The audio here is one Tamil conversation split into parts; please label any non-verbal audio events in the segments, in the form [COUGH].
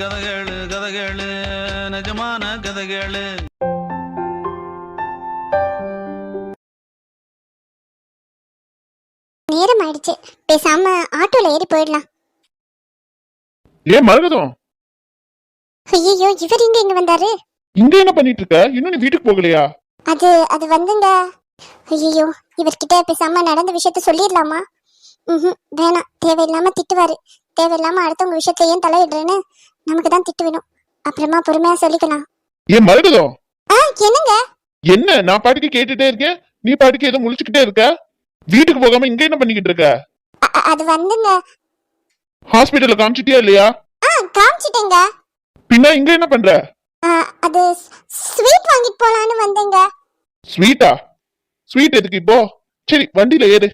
கதகளு கதகளு நிஜமான கதகளு. நேரம் ஆயிடுச்சு பேசாம ஆட்டோல ஏறி போயிடலாம். ஏன் மரகதம்! ஐயோ இவர் இங்க இங்க வந்தாரு? இங்க என்ன பண்ணிட்டு இருக்க இன்னும் நீ வீட்டுக்கு போகலையா? அது அது வந்துங்க. ஐயோ இவர்கிட்ட பேசாம நடந்த விஷயத்த சொல்லிடலாமா? ம் வேணாம். தேவையில்லாம திட்டுவாரு. தேவையில்லாம அடுத்தவங்க விஷயத்துல ஏன் தலையிடுறேன்னு? நமக்கு தான் திட்டு வேணும். அப்புறமா பொறுமையா சொல்லிக்கலாம் ஏன் மரகதம் ஆ என்னங்க? என்ன? நான் பாட்டுக்கு கேட்டுட்டே இருக்கேன். நீ பாட்டுக்கு ஏதோ முழிச்சுக்கிட்டே இருக்க? வீட்டுக்கு போகாம இங்க என்ன பண்ணிக்கிட்டு இருக்க? அ- அ- அது வந்துங்க. ஹாஸ்பிட்டல்ல காமிச்சிட்டியா இல்லையா? ஆ காமிச்சிட்டேங்க. பின்ன இங்க என்ன பண்ற? ஆ, அது ஸ்வீட் வாங்கிட்டு போலான்னு வந்தேங்க. ஸ்வீட்டா? ஸ்வீட் எதுக்கு இப்போ? சரி வண்டியில ஏறு.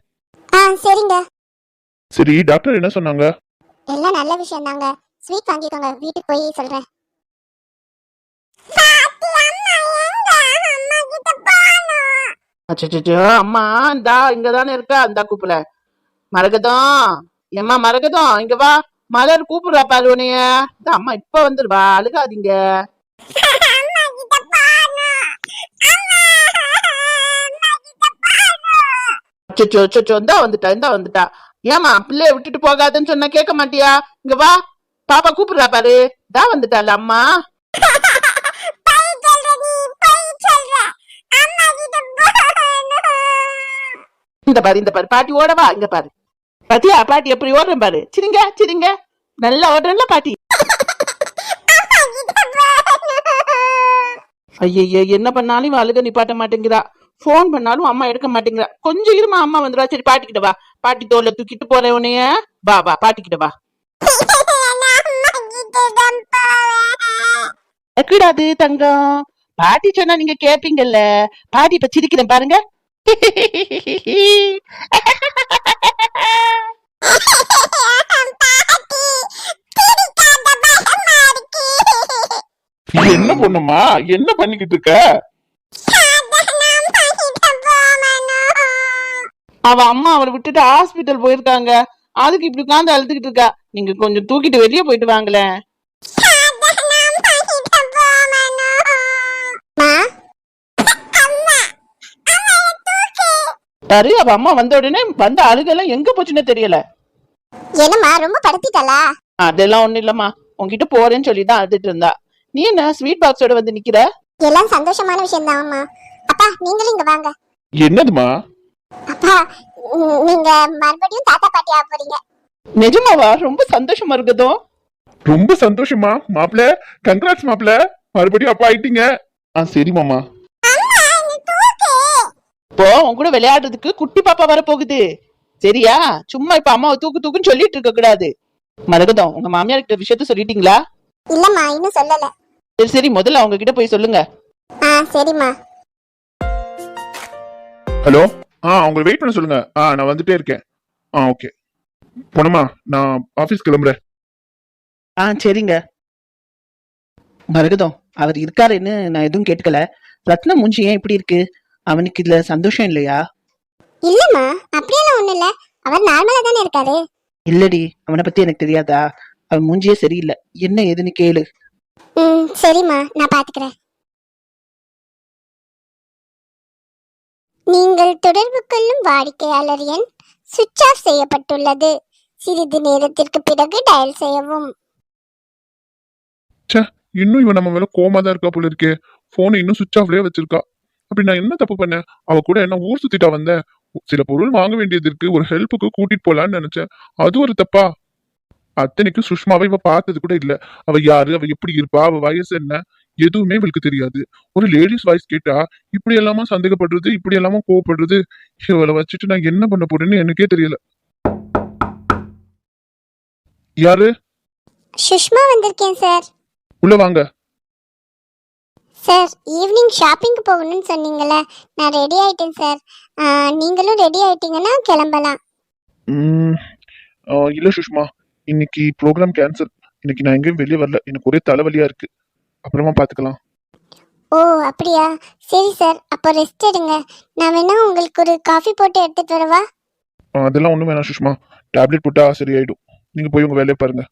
ஆ சரிங்க. சரி டாக்டர் என்ன சொன்னாங்க? எல்லாம் நல்ல விஷயம் தாங்க ஸ்வீட் வாங்கிக்கோங்க. வீட்டுக்கு போய் சொல்றேன். அச்சச்சோ அம்மா இந்தா இங்க தானே இருக்கா? இந்த கூப்பிடல மரகதம். ஏம்மா மரகதம் இங்க வா. மலர் கூப்பிடுறா பாரு உன்னைய. அம்மா இப்ப வந்துருவா. அழுகாதீங்க. அச்சச்சோ அச்சச்சோ இந்தா வந்துட்டா இந்தா வந்துட்டா. ஏமா பிள்ளைய விட்டுட்டு போகாதுன்னு சொன்னா கேட்க மாட்டியா? இங்க வா. பாப்பா கூப்பிடுறா பாரு. தா வந்துட்டால அம்மா? இந்த பாரு இந்த பாரு. பாட்டி ஓடவா? இங்க பாரு. பாத்தியா? பாட்டி எப்படி ஓடுறேன் பாரு. சிரிங்க சிரிங்க. நல்லா ஓடுறேன்ல பாட்டி. ஐயய்ய என்ன பண்ணாலும் அழுக நிப்பாட்ட மாட்டேங்கிறா. ஃபோன் பண்ணாலும் அம்மா எடுக்க மாட்டேங்கிறா. கொஞ்சம் இருமா அம்மா வந்துடா சரி பாட்டிக்கிட்ட வா. பாட்டி தோல்ல தூக்கிட்டு போறேன் உனைய வா வா பாட்டிக்கிட்ட வா. எக்கிடாது தங்கம்? பாட்டி சொன்னா நீங்க கேப்பீங்கல்ல. பாட்டி இப்ப சிரிக்கிறேன் பாருங்க. என்ன பொண்ணுமா? என்ன பண்ணிக்கிட்டு இருக்க? அவ அம்மா அவளை விட்டுட்டு ஹாஸ்பிட்டல் போயிருக்காங்க. அதுக்கு இப்படி உட்காந்து அழுதுகிட்டு இருக்கா? நீங்க கொஞ்சம் தூக்கிட்டு வெளியே போயிட்டு வாங்களேன் பாரு அவ அம்மா வந்த உடனே வந்த அழுகெல்லாம் எங்க போச்சுன்னு தெரியல. என்னம்மா ரொம்ப படுத்திட்டாளா அதெல்லாம் ஒண்ணும் இல்லம்மா. உன்கிட்ட போறேன்னு சொல்லி தான் அழுதுட்டு இருந்தா. நீ என்ன ஸ்வீட் பாக்ஸோட வந்து நிக்கிற? எல்லாம் சந்தோஷமான விஷயம் தான் அப்பா நீங்களும் இங்க வாங்க. என்னதுமா அப்பா நீங்க மறுபடியும் தாத்தா பாட்டி ஆக போறீங்க. நிஜமாவா? ரொம்ப சந்தோஷமா இருக்குதோ ரொம்ப சந்தோஷமா மாப்பிள. கங்க்ராட்ஸ் மாப்பிள. மறுபடியும் அப்பா ஆயிட்டீங்க. ஆ சரி மாமா. இப்போ உன் கூட விளையாடுறதுக்கு குட்டி பாப்பா வர போகுது சரியா? சும்மா இப்ப அம்மாவை தூக்கு தூக்குன்னு சொல்லிட்டு இருக்க கூடாது. மரகதம் உங்க மாமியார் கிட்ட விஷயத்த சொல்லிட்டீங்களா? இல்லம்மா இன்னும் சொல்லல. சரி சரி முதல்ல அவங்க கிட்ட போய் சொல்லுங்க. ஆ சரிம்மா. ஹலோ? ஆ அவங்க வெயிட் பண்ண சொல்லுங்க. ஆ நான் வந்துட்டே இருக்கேன். ஆ ஓகே போனமா நான் ஆபீஸ் கிளம்புறேன். ஆ சரிங்க. மரகதம் அவர் இருக்காருன்னு நான் எதுவும் கேட்டுக்கல ரத்ன மூஞ்சி ஏன் இப்படி இருக்கு? அவனுக்கு இதுல சந்தோஷம் இல்லையா? இல்லம்மா அப்படியெல்லாம் ஒண்ணும் இல்ல. அவர் நார்மலா தானே இருக்காரு. இல்லடி அவனை பத்தி எனக்கு தெரியாதா? அவன் மூஞ்சியே சரியில்லை. என்ன ஏதுன்னு கேளு. ம் சரிம்மா நான் பாத்துக்கிறேன். நீங்கள் தொடர்பு கொள்ளும் வாடிக்கையாளர் எண் சுவிட்ச் ஆஃப் செய்யப்பட்டுள்ளது. சிறிது நேரத்திற்கு பிறகு டயல் செய்யவும். இன்னும் இவன் நம்ம மேல கோமா தான் இருக்கா போல இருக்கே. போனை இன்னும் சுவிட்ச் ஆஃப்லயே வச்சிருக்கா. அப்படி நான் என்ன தப்பு பண்ணேன்? அவ கூட என்ன ஊர் சுத்திட்டா வந்தேன் சில பொருள் வாங்க வேண்டியது இருக்கு. ஒரு ஹெல்ப்புக்கு கூட்டிட்டு போலான்னு நினைச்சேன். அது ஒரு தப்பா? அத்தனைக்கும் சுஷ்மாவை இவ பார்த்தது கூட இல்ல. அவ யாரு? அவ எப்படி இருப்பா? அவ வயசு என்ன? எதுவுமே இவளுக்கு தெரியாது. ஒரு லேடிஸ் வாய்ஸ் கேட்டா இப்படி எல்லாமா சந்தேகப்படுறது இப்படி எல்லாமா கோவப்படுறது இவளை வச்சுட்டு நான் என்ன பண்ண போறேன்னு எனக்கே தெரியல. யாரு? சுஷ்மா வந்திருக்கேன் சார். உள்ள வாங்க. சார் ஈவினிங் ஷாப்பிங்க்கு போகணும்னு சொன்னீங்கல்ல நான் ரெடி ஆயிட்டேன் சார். நீங்களும் ரெடி ஆயிட்டீங்கன்னா கிளம்பலாம். இல்ல சுஷ்மா இன்னைக்கு ப்ரோக்ராம் கேன்சல் இன்னைக்கு நான் எங்கேயும் வெளியே வரல. எனக்கு ஒரே தலைவலியா இருக்கு. அப்புறமா பாத்துக்கலாம். ஓ அப்படியா? சரி சார் அப்போ ரெஸ்ட் எடுங்க. நான் வேணா உங்களுக்கு ஒரு காஃபி போட்டு எடுத்துட்டு வரவா? அதெல்லாம் ஒண்ணும் வேணாம் சுஷ்மா. டேப்லெட் போட்டா சரியாயிடும். நீங்க போய் உங்க வேலையை பாருங்க.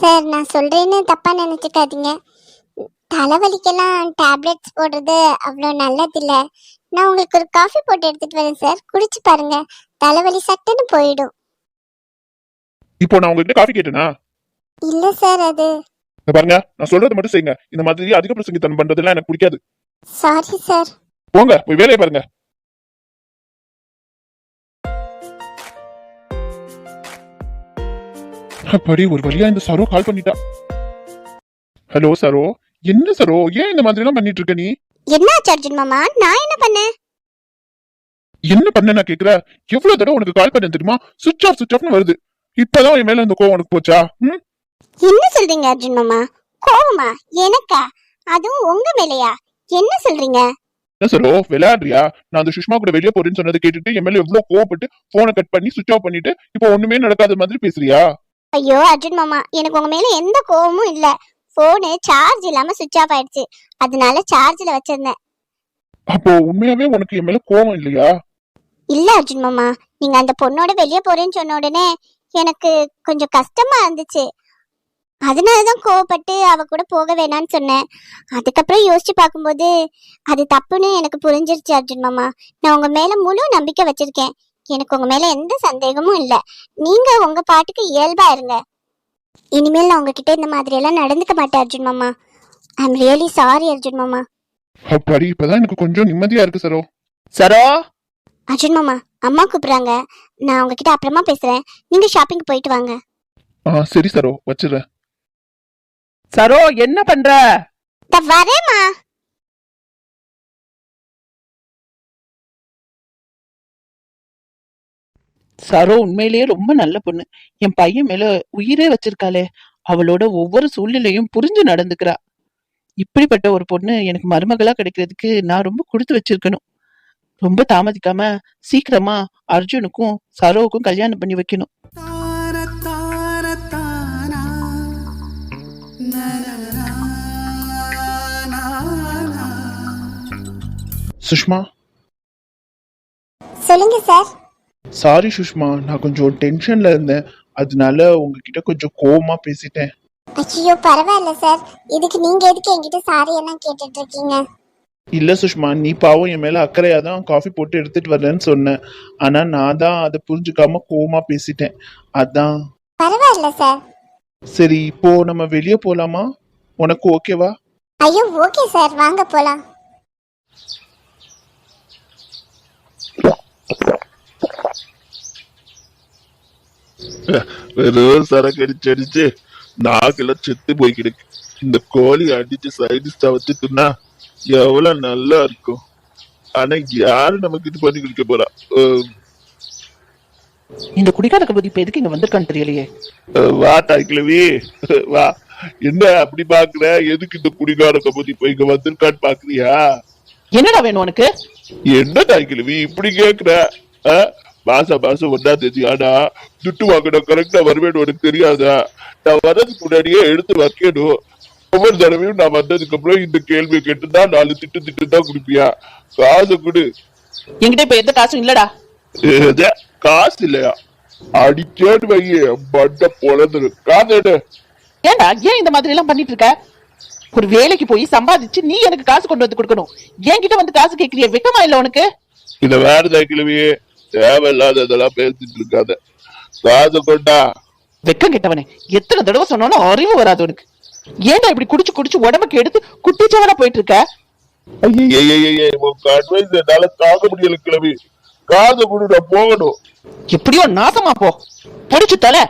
சார் நான் சொல்றேன்னு தப்பா நினைச்சுக்காதீங்க. தலைவலிக்கெல்லாம் டேப்லெட்ஸ் போடுறது அவ்வளோ நல்லதில்ல. நான் உங்களுக்கு ஒரு காஃபி போட்டு எடுத்துட்டு வரேன் சார் குடிச்சு பாருங்க. தலைவலி சட்டுன்னு போயிடும். இப்போ நான் உங்ககிட்ட காஃபி கேட்டேனா? இல்ல சார் அது பாருங்க நான் சொல்றது மட்டும் செய்யுங்க. இந்த மாதிரி அதிக பிரசங்கித்தனம் பண்றதெல்லாம் எனக்கு பிடிக்காது. Sorry sir. போங்க போய் வேலையை பாருங்க. அப்படி ஒரு வழியா இந்த சரோ கால் பண்ணிட்டா. ஹலோ சரோ. என்ன சரோ? ஏன் இந்த மாதிரி எல்லாம் பண்ணிட்டு இருக்க நீ? என்ன அர்ஜுன் மாமா? நான் என்ன பண்ணேன்? என்ன பண்ண நான் கேக்குற? எவ்வளவு தடவை உனக்கு கால் பண்ண தெரியுமா? சுவிட்ச் ஆஃப் சுவிட்ச் ஆஃப்னு வருது. இப்பதான் என் மேல இந்த கோவம் உனக்கு போச்சா? ம்? என்ன சொல்றீங்க அர்ஜுன் மாமா? கோவமா? எனக்கா? அதுவும் உங்க மேலையா? என்ன சொல்றீங்க? என்ன சரோ விளையாடுறியா? நான் அந்த சுஷ்மா கூட வெளியே போறேன்னு சொன்னதை கேட்டுட்டு என் மேல எவ்வளவு கோவப்பட்டு போனை கட் பண்ணி சுவிட்ச் ஆஃப் பண்ணிட்டு இப்போ ஒண்ணுமே நடக்காத மாதிரி பேசுறியா? ஐயோ அர்ஜுன் மாமா எனக்கு உங்க மேல எந்த கோவமும் இல்ல. போனு சார்ஜ் இல்லாம சுவிட்ச் ஆஃப் ஆயிடுச்சு. அதனால சார்ஜ்ல வச்சிருந்தேன். அப்போ உண்மையாவே உனக்கு என் மேல கோவம் இல்லையா? இல்ல அர்ஜுன் மாமா. நீங்க அந்த பொண்ணோட வெளியே போறேன்னு சொன்ன உடனே எனக்கு கொஞ்சம் கஷ்டமா இருந்துச்சு. அதனாலதான் கோவப்பட்டு அவ கூட போக வேணாம்னு சொன்னேன். அதுக்கப்புறம் யோசிச்சு பார்க்கும்போது அது தப்புன்னு எனக்கு புரிஞ்சிருச்சு அர்ஜுன் மாமா. நான் உங்க மேல முழு நம்பிக்கை வச்சிருக்கேன். எனக்கு உங்க மேல எந்த சந்தேகமும் இல்ல. நீங்க உங்க பாட்டுக்கு இயல்பா இருங்க. இனிமேல் நான் உங்ககிட்ட இந்த மாதிரி எல்லாம் நடந்துக்க மாட்டேன் அர்ஜுன் மாமா. I am really sorry Arjun மாமா. அப்படி இப்பதான் எனக்கு கொஞ்சம் நிம்மதியா இருக்கு சரோ. சரோ? அர்ஜுன் மாமா அம்மா கூப்பிடுறாங்க. நான் உங்ககிட்ட அப்புறமா பேசுறேன். நீங்க ஷாப்பிங் போயிட்டு வாங்க. ஆ சரி சரோ. வச்சிடுறேன். சரோ என்ன பண்ற? த வரேம்மா. சரோ உண்மையிலேயே ரொம்ப நல்ல பொண்ணு. என் பையன் மேல உயிரே வச்சிருக்காளே. அவளோட ஒவ்வொரு சூழ்நிலையும் புரிஞ்சு நடந்துக்கிறா. இப்படிப்பட்ட ஒரு பொண்ணு எனக்கு மருமகளா கிடைக்கிறதுக்கு நான் ரொம்ப கொடுத்து வச்சிருக்கணும். ரொம்ப தாமதிக்காம சீக்கிரமா அர்ஜுனுக்கும் சரோவுக்கும் கல்யாணம் பண்ணி வைக்கணும். சுஷ்மா? சொல்லுங்க சார். சாரி சுஷ்மா. நான் கொஞ்சம் டென்ஷன்ல இருந்தேன். அதனால உங்ககிட்ட கொஞ்சம் கோவமா பேசிட்டேன். ஐயோ பரவாயில்ல சார். இதுக்கு நீங்க எதுக்கு என்கிட்ட சாரி எல்லாம் கேட்டுட்டு இருக்கீங்க? இல்ல சுஷ்மா. நீ பாவம் என் மேல அக்கறையா தான் காஃபி போட்டு எடுத்துட்டு வரேன்னு சொன்னேன் ஆனா நான் தான் அதை புரிஞ்சுக்காம கோவமா பேசிட்டேன். அதான். பரவாயில்ல சார். சரி இப்போ நம்ம வெளியே போலாமா? உனக்கு ஓகேவா ஐயோ ஓகே சார். வாங்க போலாம். வெறும் சரக்கு அடிச்சு அடிச்சு நாக்கெல்லாம் செத்து போய் கிடக்கு இந்த கோழி அடிச்சு சைடிஸ்டா வச்சு தின்னா எவ்வளவு நல்லா இருக்கும். ஆனா யாரு நமக்கு இது பண்ணி குடிக்க போறா? இந்த குடிகார கபதி இப்ப எதுக்கு இங்க வந்திருக்கான்னு தெரியலையே. வா தாய்க்கிழவி வா. என்ன அப்படி பாக்குற? எதுக்கு இந்த குடிகார கபதி இப்ப இங்க வந்திருக்கான்னு பாக்குறியா? என்னடா வேணும் உனக்கு? என்ன தாய்க்கிழவி இப்படி கேக்குற? மாசம் மாசம் ஒன்னாம் தேதி ஆனா துட்டு வாங்கணும் கரெக்டா வருவேன்னு உனக்கு தெரியாதா? நான் வர்றதுக்கு முன்னாடியே எடுத்து வைக்கணும். ஒவ்வொரு தடவையும் நான் வந்ததுக்கு அப்புறம் இந்த கேள்வியை கேட்டுதான் நாலு திட்டு திட்டு தான் குடிப்பியா? காசு கொடு. என்கிட்ட இப்ப எந்த காசும் இல்லடா. காசு இல்லையா? அடிச்சேன்னு வையே மண்டை பொழந்துரு. காசு ஏன்டா ஏன் இந்த மாதிரி எல்லாம் பண்ணிட்டு இருக்க? ஒரு வேலைக்கு போய் சம்பாதிச்சு நீ எனக்கு காசு கொண்டு வந்து கொடுக்கணும். என்கிட்ட வந்து காசு கேக்குறிய? வெக்கமா இல்ல உனக்கு? இத வேற தாய்க்கிழவியே தேவையில்லாததெல்லாம் பேசிட்டு இருக்காத. காசு கொண்டா. வெக்கம் கெட்டவனே எத்தனை தடவை சொன்னாலும் அறிவு வராது உனக்கு. ஏன்டா இப்படி குடிச்சு குடிச்சு உடம்புக்கு எடுத்து குட்டிச்சவனா போயிட்டு இருக்க என்னால தாங்க முடியல கிழவி. காசு கொடு நான் போகணும். எப்படியோ நாசமா போ. புடிச்சு தலை.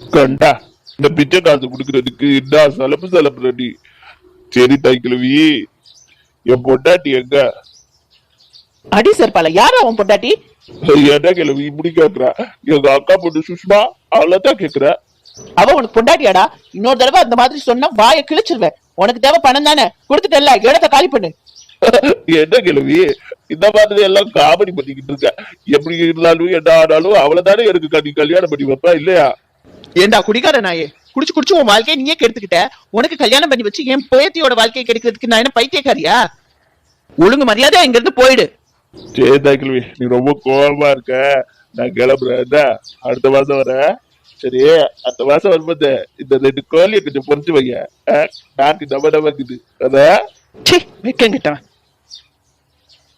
கண்டா. இந்த பிச்சை காசு குடுக்கறதுக்கு என்ன சலப்பு சலப்பு நீ சரி தாய்க்கிழவி. என் பொண்டாட்டி எங்க? அடி சேர்ப்பால யாரா உன் பொண்டாட்டி? என்ன கிழவி இப்படி கேக்குறா? எங்க அக்கா பொண்ணு சுஷ்மா அவ்வளவுதான் கேக்குற. அவ உனக்கு பொண்டாட்டியாடா? இன்னொரு தடவை அந்த மாதிரி சொன்னா வாயை கிழிச்சிருவேன். உனக்கு தேவை பணம் தானே? கொடுத்துட்டல இடத்த காலி பண்ணு. என்ன கிழவி? இந்த மாதிரி எல்லாம் காமெடி பண்ணிக்கிட்டு இருக்க. எப்படி இருந்தாலும் என்ன ஆனாலும் அவளைதானே எனக்கு கல்யாணம் பண்ணி வைப்பா இல்லையா? ஏண்டா குடிக்கார நாயே? குடிச்சு குடிச்சு உன் வாழ்க்கையை நீயே கெடுத்துக்கிட்ட. உனக்கு கல்யாணம் பண்ணி வச்சு என் பேத்தியோட வாழ்க்கையை கெடுக்கிறதுக்கு நான் என்ன பைத்தியக்காரியா? ஒழுங்கு மரியாதை இங்க இருந்து போயிடு. சரி தாய்க்கிழவி நீ ரொம்ப கோபமா இருக்க. நான் கிளம்புறேன்? அடுத்த மாசம் வரேன் சரி அந்த மாசம் வரும்போது இந்த ரெண்டு கோழியை கொஞ்சம் பொறிச்சு வைங்க. நாக்கு நம்ம நம்ம இருக்குது அதான் ச்சே வைக்க கிட்டவன்.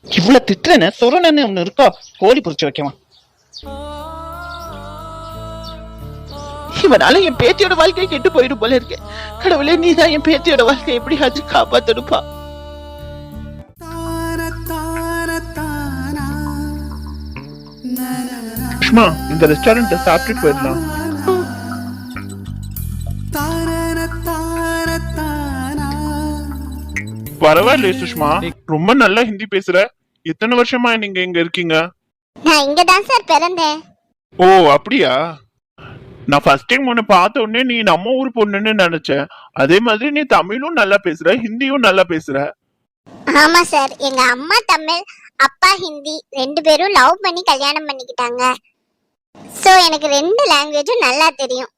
இவ்வளவு திட்டுறேன்னு சொரணன்னு ஒண்ணு இருக்கோ? கோழி பொரிச்சு வைக்கவா? இவனால என் பேத்தியோட வாழ்க்கை கெட்டு போயிடும் போல இருக்கு. கடவுளே நீதான் என் பேத்தியோட வாழ்க்கை எப்படியாச்சும் காப்பாத்தடுப்பா சுஷ்மா இந்த ரெஸ்டாரண்ட்டை சாப்பிட்டுட்டு போயிடலாம். பரவாயில்லையே சுஷ்மா. ரொம்ப நல்லா ஹிந்தி பேசுற. எத்தனை வருஷமா நீங்க இங்க இருக்கீங்க? நான் இங்க தான் சார் பிறந்தேன். ஓ அப்படியா? நான் ஃபர்ஸ்ட் டைம் உன்னை பார்த்த உடனே நீ நம்ம ஊர் பொண்ணுன்னு நினைச்சேன் அதே மாதிரி நீ தமிழும் நல்லா பேசுற ஹிந்தியும் நல்லா பேசுற. ஆமா சார். எங்க அம்மா தமிழ் அப்பா ஹிந்தி ரெண்டு பேரும் லவ் பண்ணி கல்யாணம் பண்ணிக்கிட்டாங்க. சோ எனக்கு ரெண்டு லாங்குவேஜும் நல்லா தெரியும்.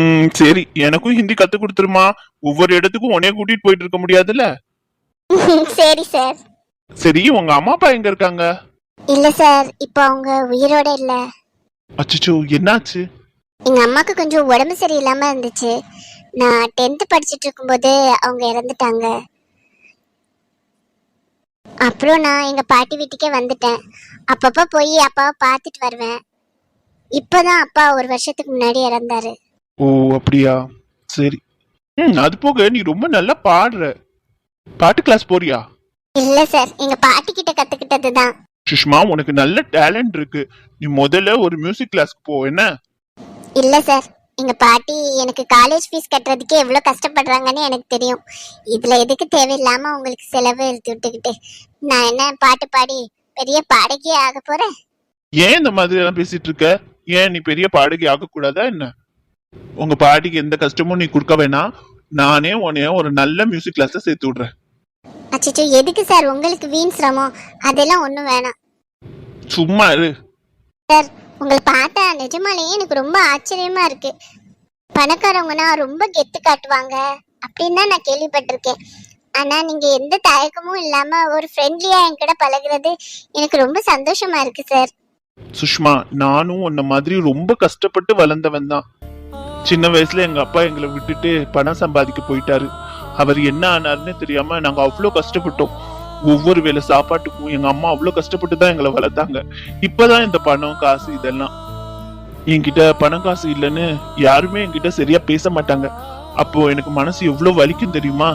ம் சரி. எனக்கும் ஹிந்தி கத்து கொடுத்துருமா? ஒவ்வொரு இடத்துக்கும் உன்னைய கூட்டிட்டு போயிட்டு இருக்க முடியாதுல்ல? [LAUGHS] சரி சார். சரி உங்க அம்மா அப்பா எங்க இருக்காங்க? இல்ல சார். இப்போ அவங்க உயிரோட இல்ல. அச்சச்சோ என்னாச்சு? எங்க அம்மாக்கு கொஞ்சம் உடம்பு சரியில்லாம இருந்துச்சு. நான் டென்த் படிச்சுட்டு இருக்கும்போது அவங்க இறந்துட்டாங்க. அப்புறம் நான் எங்க பாட்டி வீட்டுக்கே வந்துட்டேன். அப்பப்ப போய் அப்பாவை பார்த்துட்டு வருவேன். இப்போதான் அப்பா ஒரு வருஷத்துக்கு முன்னாடி இறந்தாரு. ஓ அப்படியா? சரி. ம் அது போக நீ ரொம்ப நல்லா பாடுற. பாட்டு கிளாஸ் போறியா? இல்ல சார் எங்க பாட்டி கிட்ட கத்துக்கிட்டது தான் சுஷ்மா உனக்கு நல்ல டேலண்ட் இருக்கு. நீ முதல்ல ஒரு மியூசிக் கிளாஸ்க்கு போ என்ன? இல்ல சார். எங்க பாட்டி எனக்கு காலேஜ் ஃபீஸ் கட்டுறதுக்கே எவ்வளவு கஷ்டப்படுறாங்கன்னு எனக்கு தெரியும். இதுல எதுக்கு தேவையில்லாம உங்களுக்கு செலவு எழுதி விட்டுக்கிட்டு. நான் என்ன பாட்டு பாடி பெரிய பாடகியே ஆக போறேன்? ஏன் இந்த மாதிரி எல்லாம் பேசிட்டு இருக்க? ஏன் நீ பெரிய பாடகி ஆக கூடாதா என்ன? உங்க பாட்டிக்கு எந்த கஷ்டமும் நீ கொடுக்க வேணாம். நானே உன்னைய ஒரு நல்ல மியூசிக் கிளாஸ்ல சேர்த்து விடுறேன். அச்சச்சோ எதுக்கு சார்? உங்களுக்கு வீண் சிரமம். அதெல்லாம் ஒண்ணும் வேணாம். சும்மா இரு. சார் உங்களை பார்த்தா நிஜமாலேயே எனக்கு ரொம்ப ஆச்சரியமா இருக்கு. பணக்காரவங்கன்னா ரொம்ப கெத்து காட்டுவாங்க அப்படின்னு தான் நான் கேள்விப்பட்டிருக்கேன். ஆனா நீங்க எந்த தயக்கமும் இல்லாம ஒரு ஃப்ரெண்ட்லியா என்கிட்ட பழகுறது எனக்கு ரொம்ப சந்தோஷமா இருக்கு சார் சுஷ்மா நானும் உன்ன மாதிரி ரொம்ப கஷ்டப்பட்டு வளர்ந்தவன் தான். சின்ன வயசுல எங்க அப்பா எங்களை விட்டுட்டு பணம் சம்பாதிக்க போயிட்டாரு. அவர் என்ன ஆனாருன்னு தெரியாம நாங்க அவ்வளோ கஷ்டப்பட்டோம். ஒவ்வொரு வேளை சாப்பாட்டுக்கும் எங்க அம்மா அவ்வளோ கஷ்டப்பட்டு தான் எங்களை வளர்த்தாங்க. இப்பதான் இந்த பணம் காசு இதெல்லாம். என்கிட்ட பணம் காசு இல்லைன்னு யாருமே என்கிட்ட சரியா பேச மாட்டாங்க. அப்போ எனக்கு மனசு எவ்வளவு வலிக்கும் தெரியுமா?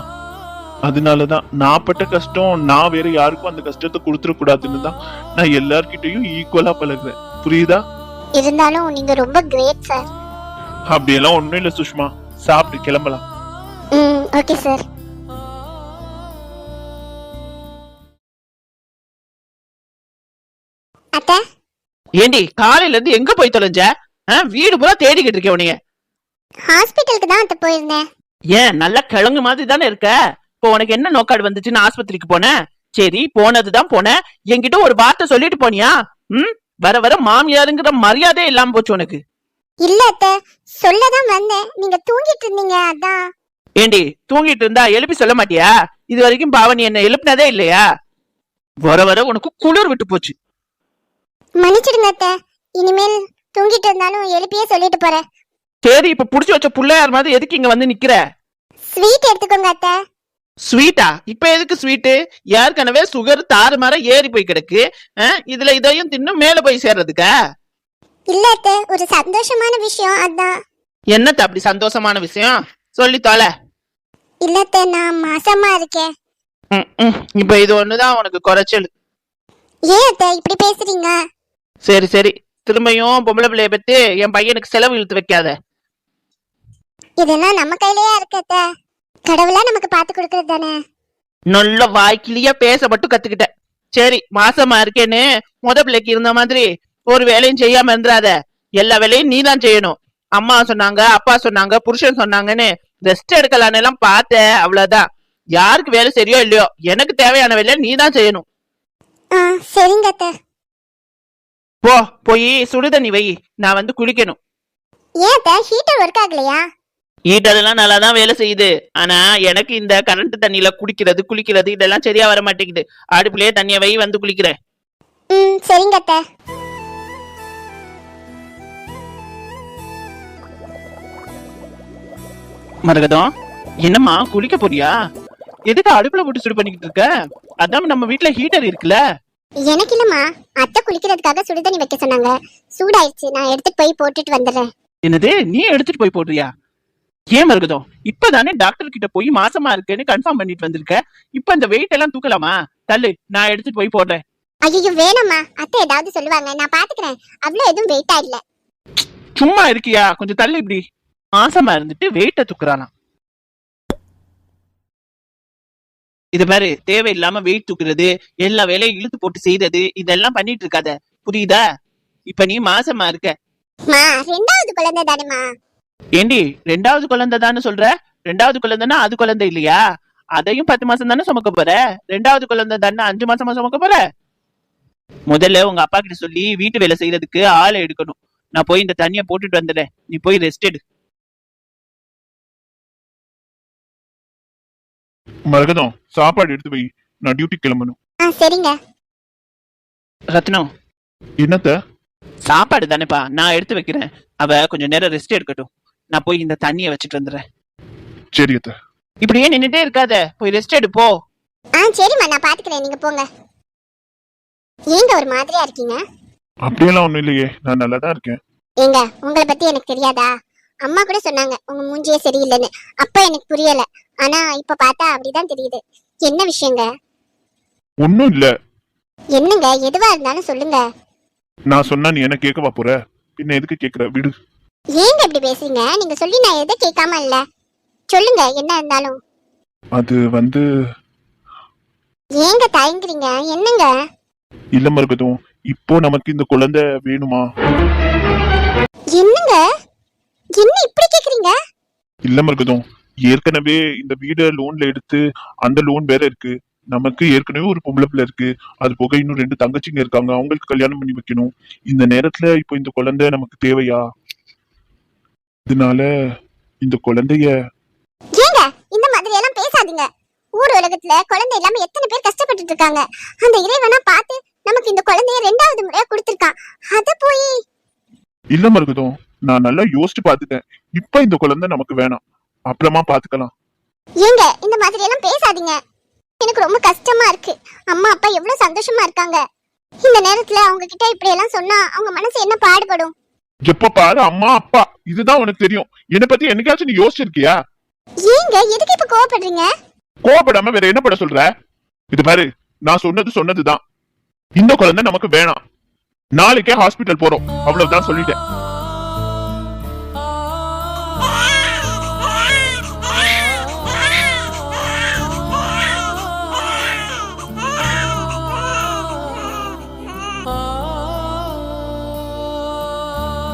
அதனாலதான் நான் பட்ட கஷ்டம் நான் வேற யாருக்கும் அந்த கஷ்டத்தை கொடுத்துட கூடாதுன்னு தான் நான் எல்லார்கிட்டயும் ஈக்குவலா பழகுறேன் புரியுதா? இருந்தாலும் நீங்க ரொம்ப கிரேட் சார் அப்படியெல்லாம் ஒண்ணும் இல்ல சுஷ்மா. சாப்பிட்டு கிளம்பலாம். ம் ஓகே சார் ஏண்டி காலையில இருந்து எங்க போய் தொலைஞ்ச? வீடு பூரா தேடிக்கிட்டு இருக்கேன் உனைய ஹாஸ்பிட்டலுக்கு தான் அத்தை போயிருந்தேன். ஏன் நல்லா கிழங்கு மாதிரி தானே இருக்க? இப்போ உனக்கு என்ன நோக்காடு வந்துச்சுன்னு ஆஸ்பத்திரிக்கு போனேன் சரி போனதுதான் போனேன் என்கிட்ட ஒரு வார்த்தை சொல்லிட்டு போனியா? ம்? வர வர மாமியாருங்கிற மரியாதை இல்லாம போச்சு உனக்கு. இல்ல அத்தை சொல்லதான் வந்தேன். நீங்க தூங்கிட்டு இருந்தீங்க அதான். ஏண்டி தூங்கிட்டு இருந்தா எழுப்பி சொல்ல மாட்டியா? இது வரைக்கும் பாவனி என்ன எழுப்பினதே இல்லையா? வர வர உனக்கு குளிர் விட்டு போச்சு. மன்னிச்சிடுங்க அத்தை. இனிமேல் தூங்கிட்டு இருந்தாலும் எழுப்பியே சொல்லிட்டு போறேன். சரி இப்ப புடிச்சு வச்ச புள்ளையார் மாதிரி எதுக்கு இங்க வந்து நிக்கிற? ஸ்வீட் எடுத்துக்கோங்க அத்தை. ஸ்வீட்டா? இப்ப எதுக்கு ஸ்வீட்டு? ஏற்கனவே சுகர் தாறு மாற ஏறி போய் கிடக்கு. ஆ, இதுல இதையும் தின்னு மேல போய் சேர்றதுக்கா? இல்ல அத்தை ஒரு சந்தோஷமான விஷயம் அதான். என்னத்த அப்படி சந்தோஷமான விஷயம்? சொல்லி தொலை. இல்ல அத்தை நான் மாசமா இருக்கேன். ம், ம். இப்ப இது ஒண்ணுதான் உனக்கு குறைச்சல். ஏன் அத்தை இப்படி பேசுறீங்க? சரி சரி. திரும்பியும் பொம்பளை பிள்ளைய பத்தி என் பையனுக்கு செலவு இழுத்து வைக்காத. இதெல்லாம் நம்ம கையிலயா இருக்கு அத்தை. கடவுளா நமக்கு பார்த்து கொடுக்கறது தானே? நல்ல வாய்க்கிலியா பேச மட்டும் கத்துக்கிட்ட. சரி மாசமா இருக்கேன்னு முத பிள்ளைக்கு இருந்த மாதிரி ஒரு வேலையும் செய்யாம இருந்துராத எல்லா வேலையும் நீ தான் செய்யணும். அம்மா சொன்னாங்க அப்பா சொன்னாங்க புருஷன் சொன்னாங்கன்னு ரெஸ்ட் எடுக்கலான்னு எல்லாம் பார்த்தேன் அவ்வளவுதான். யாருக்கு வேலை சரியோ இல்லையோ எனக்கு தேவையான வேலையை நீ தான் செய்யணும் சரிங்க போ போய் சுடுதண்ணி வை. நான் வந்து குளிக்கணும். ஏன் ஹீட்டர் ஒர்க் ஆகலையா? ஹீட்டர் எல்லாம் நல்லா தான் வேலை செய்யுது. ஆனா எனக்கு இந்த கரண்ட் தண்ணியில குடிக்கிறது குளிக்கிறது இதெல்லாம் சரியா வர மாட்டேங்குது. அடுப்புலயே தண்ணிய வை வந்து குளிக்கிறேன். ம் சரிங்க அத்தை. மரகதம் என்னம்மா குளிக்க போறியா? எதுக்கு அடுப்புல போட்டு சுடு பண்ணிக்கிட்டு இருக்க? அதான் நம்ம வீட்ல ஹீட்டர் இருக்குல்ல. எனக்கு இல்லம்மா. அத்தை குளிக்கிறதுக்காக சுடுதண்ணி வைக்க சொன்னாங்க. சூடாயிருச்சு. நான் எடுத்துட்டு போய் போட்டுட்டு வந்துடுறேன். என்னது? நீ எடுத்துட்டு போய் போடுறியா? ஏன் மருகதம் இப்பதானே டாக்டர் கிட்ட போய் மாசமா இருக்கேன்னு கன்ஃபார்ம் பண்ணிட்டு வந்திருக்க. இப்ப இந்த வெயிட் எல்லாம் தூக்கலாமா? தள்ளு. நான் எடுத்துட்டு போய் போடுறேன். ஐயோ வேணாம்மா. அத்தை ஏதாவது சொல்லுவாங்க. நான் பாத்துக்கிறேன். அவ்வளவு எதுவும் வெயிட்டா இல்ல. சும்மா இருக்கியா? கொஞ்சம் தள்ளு இப்படி. மாசமா இருந்துட்டு வெயிட்ட தூக்குறானாம் இது பாரு தேவையில்லாம வெயிட் தூக்குறது எல்லா வேலையும் இழுத்து போட்டு செய்யறது இதெல்லாம் பண்ணிட்டு இருக்காத. புரியுதா? இப்ப நீ மாசமா இருக்க. ரெண்டாவது குழந்தை தானேமா ஏண்டி ரெண்டாவது குழந்தை தானே சொல்ற? ரெண்டாவது குழந்தைன்னா அது குழந்தை இல்லையா? அதையும் பத்து மாசம் தானே சுமக்க போற? ரெண்டாவது குழந்தை தானே அஞ்சு மாசமா சுமக்க போற? முதல்ல உங்க அப்பா கிட்ட சொல்லி வீட்டு வேலை செய்யறதுக்கு ஆளை எடுக்கணும். நான் போய் இந்த தண்ணிய போட்டுட்டு வந்துடுறேன். நீ போய் ரெஸ்ட் எடு. மரகதம் சாப்பாடு எடுத்து வை. நான் டியூட்டி கிளம்பணும். ஆ சரிங்க. ரத்னம் என்னத்த? சாப்பாடு தானேப்பா நான் எடுத்து வைக்கிறேன். அவ கொஞ்சம் நேரம் ரெஸ்ட் எடுக்கட்டும். நான் போய் இந்த தண்ணிய வச்சுட்டு வந்துடுறேன். சரி அத்த. இப்படியே நின்னுட்டே இருக்காத. போய் ரெஸ்ட் எடு போ. ஆ சரிம்மா நான் பாத்துக்கிறேன். நீங்க போங்க. ஏங்க ஒரு மாதிரியா இருக்கீங்க? அப்படியெல்லாம் ஒண்ணும் இல்லையே. நான் நல்லா தான் இருக்கேன். ஏங்க உங்களை பத்தி எனக்கு தெரியாதா? அம்மா கூட சொன்னாங்க உங்க மூஞ்சியே சரியில்லைன்னு. அப்ப எனக்கு புரியல. ஆனா இப்ப பார்த்தா அப்படிதான் தெரியுது. என்ன விஷயங்க? ஒன்னும் இல்ல. என்னங்க? எதுவா இருந்தாலும் சொல்லுங்க. நான் சொன்னா நீ என்ன கேட்கவா போற? பின்ன எதுக்கு கேக்குற? விடு. ஏங்க இப்படி பேசுறீங்க? நீங்க சொல்லி நான் எதை கேட்காம இல்ல. சொல்லுங்க என்ன இருந்தாலும். அது வந்து ஏங்க தயங்குறீங்க? என்னங்க? இல்ல மரகதம் இப்போ நமக்கு இந்த குழந்தை வேணுமா? என்னங்க? என்ன இப்படி கேக்குறீங்க? இல்ல மரகதம் ஏற்கனவே இந்த வீட லோன்ல எடுத்து அந்த லோன் வேற இருக்கு. நமக்கு ஏற்கனவே ஒரு பொம்பளை பிள்ளை இருக்கு. அது போக இன்னும் ரெண்டு தங்கச்சிங்க இருக்காங்க. அவங்களுக்கு கல்யாணம் பண்ணி வைக்கணும். இந்த நேரத்துல இப்போ இந்த குழந்தை நமக்கு தேவையா? இதனால இந்த குழந்தைய ஏங்க இந்த மாதிரி எல்லாம் பேசாதீங்க. ஊர் உலகத்துல குழந்தை இல்லாம எத்தனை பேர் கஷ்டப்பட்டுட்டு இருக்காங்க. அந்த இறைவனா பார்த்து நமக்கு இந்த குழந்தைய ரெண்டாவது முறையா கொடுத்திருக்கான். அத போய் இல்ல மருகதம் நான் நல்லா யோசிச்சு பார்த்துட்டேன். இப்ப இந்த குழந்தை நமக்கு வேணாம். அப்புறமா பாத்துக்கலாம் ஏங்க இந்த மாதிரி எல்லாம் பேசாதீங்க. எனக்கு ரொம்ப கஷ்டமா இருக்கு. அம்மா அப்பா எவ்வளவு சந்தோஷமா இருக்காங்க. இந்த நேரத்துல அவங்க கிட்ட இப்படி எல்லாம் சொன்னா அவங்க மனசு என்ன பாடுபடும்? எப்ப பாரு அம்மா அப்பா இதுதான் உனக்கு தெரியும். என்னை பத்தி என்னைக்காச்சும் நீ யோசிச்சிருக்கியா? ஏங்க எதுக்கு இப்ப கோவப்படுறீங்க? கோவப்படாம வேற என்ன பண்ண சொல்ற? இது பாரு நான் சொன்னது சொன்னதுதான். இந்த குழந்தை நமக்கு வேணாம். நாளைக்கே ஹாஸ்பிட்டல் போறோம். அவ்வளவுதான் சொல்லிட்டேன்.